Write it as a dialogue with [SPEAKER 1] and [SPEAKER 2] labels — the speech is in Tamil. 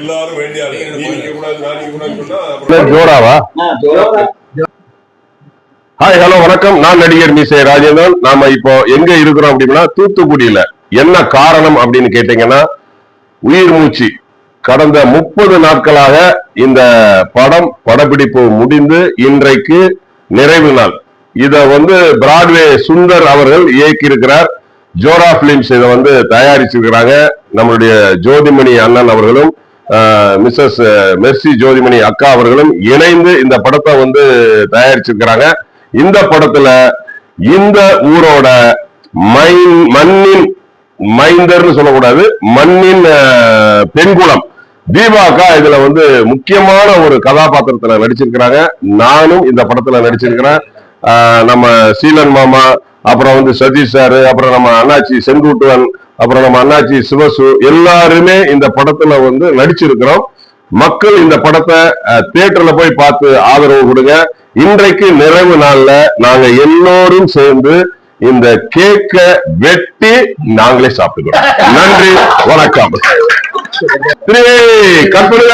[SPEAKER 1] எல்லாரும்
[SPEAKER 2] ஜோராவா? ஹாய் ஹலோ வணக்கம். நான் நடிகர் மீசை ராஜேந்திரன். நாம இப்போ எங்க இருக்கிறோம் அப்படின்னா தூத்துக்குடியில. என்ன காரணம் அப்படின்னு கேட்டீங்கன்னா உயிர் மூச்சு. கடந்த முப்பது நாட்களாக இந்த படம் படப்பிடிப்பு முடிந்து இன்றைக்கு நிறைவு நாள். இத வந்து பிராட்வே சுந்தர் அவர்கள் இயக்கியிருக்கிறார். ஜோரா பிலிம்ஸ் இதை வந்து தயாரிச்சிருக்கிறாங்க. நம்மளுடைய ஜோதிமணி அண்ணன் அவர்களும் மிஸ்ஸஸ் மெர்சி ஜோதிமணி அக்கா அவர்களும் இணைந்து இந்த படத்தை வந்து தயாரிச்சிருக்கிறாங்க. இந்த படத்துல இந்த ஊரோட மைன் மண்ணின் மைந்தர்னு சொல்லக்கூடாது மண்ணின் பெண்குளம் பெண்குலம். தீபாக்கா இதுல வந்து முக்கியமான ஒரு கதாபாத்திரத்துல நடிச்சிருக்கிறாங்க. நானும் இந்த படத்துல நடிச்சிருக்கிறேன். நம்ம சீலன் மாமா அப்புறம் வந்து சதீஷ் சாரு அப்புறம் நம்ம அண்ணாச்சி செங்குட்டுவன் அப்புறம் நம்ம அண்ணாச்சி சிவசு எல்லாருமே இந்த படத்துல வந்து நடிச்சிருக்கிறோம். மக்கள் இந்த படத்தை தியேட்டர்ல போய் பார்த்து ஆதரவு கொடுங்க. இன்றைக்கு நிறைவு நாள்ல நாங்க எல்லோரும் சேர்ந்து இந்த கேக்க வெட்டி நாங்களே சாப்பிட்டுக்கிறோம். நன்றி வணக்கம். த்ரீ கற்பனை